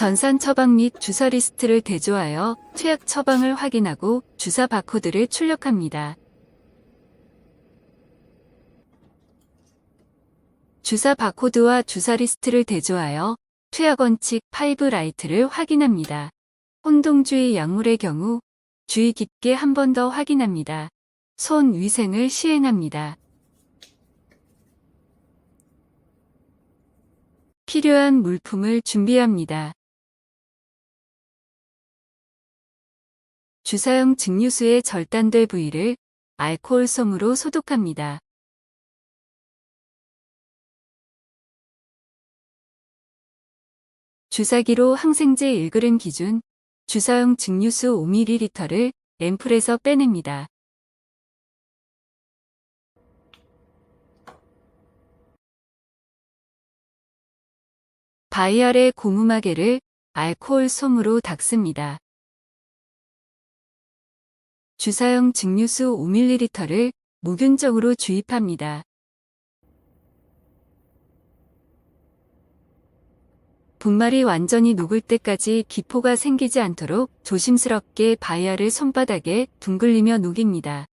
전산 처방 및 주사 리스트를 대조하여 투약 처방을 확인하고 주사 바코드를 출력합니다. 주사 바코드와 주사 리스트를 대조하여 투약 원칙 5 라이트를 확인합니다. 혼동주의 약물의 경우 주의 깊게 한 번 더 확인합니다. 손 위생을 시행합니다. 필요한 물품을 준비합니다. 주사용 증류수에 절단될 부위를 알코올 솜으로 소독합니다. 주사기로 항생제 1g 기준 주사용 증류수 5ml를 앰플에서 빼냅니다. 바이알의 고무마개를 알코올 솜으로 닦습니다. 주사용 증류수 5ml를 무균적으로 주입합니다. 분말이 완전히 녹을 때까지 기포가 생기지 않도록 조심스럽게 바이알을 손바닥에 둥글리며 녹입니다.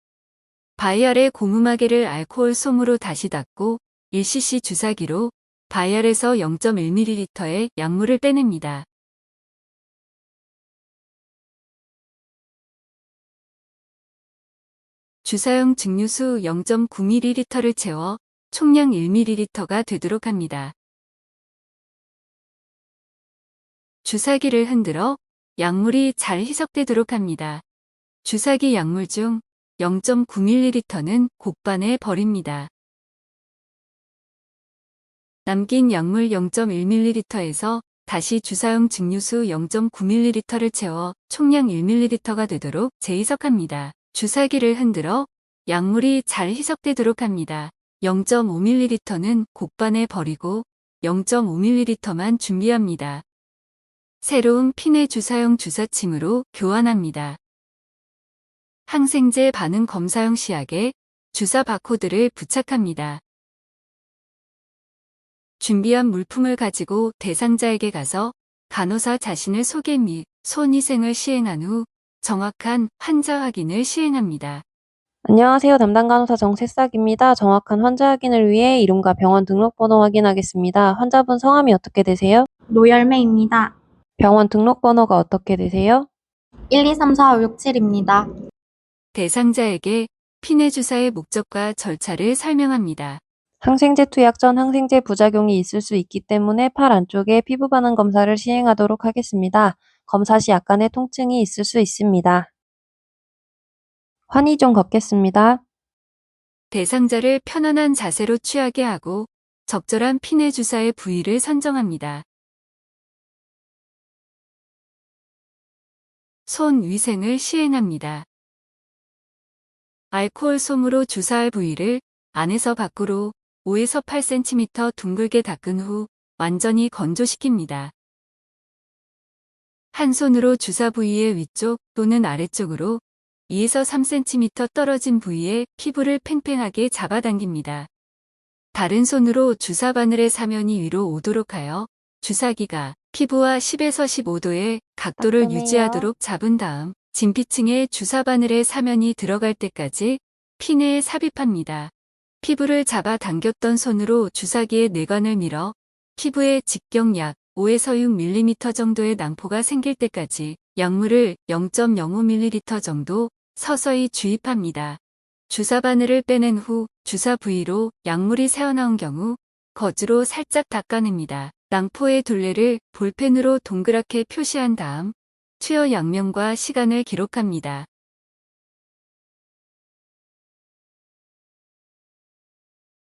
바이알의 고무마개를 알코올 솜으로 다시 닦고 1cc 주사기로 바이알에서 0.1ml의 약물을 빼냅니다. 주사용 증류수 0.9ml를 채워 총량 1ml가 되도록 합니다. 주사기를 흔들어 약물이 잘 희석되도록 합니다. 주사기 약물 중 0.9ml는 곡반에 버립니다. 남긴 약물 0.1ml에서 다시 주사용 증류수 0.9ml를 채워 총량 1ml가 되도록 재희석합니다. 주사기를 흔들어 약물이 잘 희석되도록 합니다. 0.5ml는 곡반에 버리고 0.5ml만 준비합니다. 새로운 핀의 주사용 주사침으로 교환합니다. 항생제 반응 검사용 시약에 주사 바코드를 부착합니다. 준비한 물품을 가지고 대상자에게 가서 간호사 자신을 소개 및 손위생을 시행한 후 정확한 환자 확인을 시행합니다. 안녕하세요. 담당 간호사 정새싹입니다. 정확한 환자 확인을 위해 이름과 병원 등록번호 확인하겠습니다. 환자분 성함이 어떻게 되세요? 노열매입니다. 병원 등록번호가 어떻게 되세요? 1, 2, 3, 4, 5, 6, 7입니다. 대상자에게 핀의 주사의 목적과 절차를 설명합니다. 항생제 투약 전 항생제 부작용이 있을 수 있기 때문에 팔 안쪽에 피부 반응 검사를 시행하도록 하겠습니다. 검사 시 약간의 통증이 있을 수 있습니다. 환희 좀 걷겠습니다. 대상자를 편안한 자세로 취하게 하고 적절한 핀의 주사의 부위를 선정합니다. 손 위생을 시행합니다. 알코올 솜으로 주사할 부위를 안에서 밖으로 5에서 8cm 둥글게 닦은 후 완전히 건조시킵니다. 한 손으로 주사 부위의 위쪽 또는 아래쪽으로 2에서 3cm 떨어진 부위에 피부를 팽팽하게 잡아당깁니다. 다른 손으로 주사 바늘의 사면이 위로 오도록 하여 주사기가 피부와 10에서 15도의 각도를. 유지하도록 잡은 다음 진피층에 주사 바늘의 사면이 들어갈 때까지 피내에 삽입합니다. 피부를 잡아 당겼던 손으로 주사기의 내관을 밀어 피부에 직경 약 5에서 6mm 정도의 낭포가 생길 때까지 약물을 0.05ml 정도 서서히 주입합니다. 주사 바늘을 빼낸 후 주사 부위로 약물이 새어나온 경우 거즈로 살짝 닦아냅니다. 낭포의 둘레를 볼펜으로 동그랗게 표시한 다음 투여 양면과 시간을 기록합니다.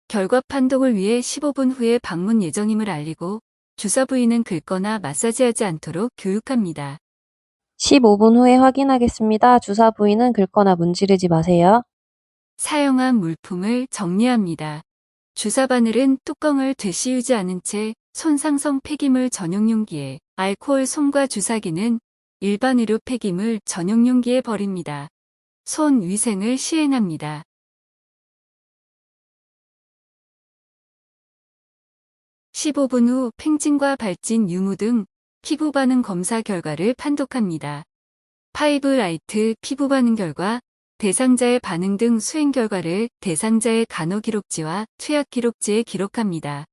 결과 판독을 위해 15분 후에 방문 예정임을 알리고 주사 부위는 긁거나 마사지하지 않도록 교육합니다. 15분 후에 확인하겠습니다. 주사 부위는 긁거나 문지르지 마세요. 사용한 물품을 정리합니다. 주사 바늘은 뚜껑을 되씌우지 않은 채 손상성 폐기물 전용 용기에 알코올 솜과 주사기는 일반 의료 폐기물 전용 용기에 버립니다. 손 위생을 시행합니다. (15분) 후 팽진과 발진 유무 등 피부 반응 검사 결과를 판독합니다. 파이브 라이트 피부 반응 결과, 대상자의 반응 등 수행 결과를 대상자의 간호 기록지와 투약 기록지에 기록합니다.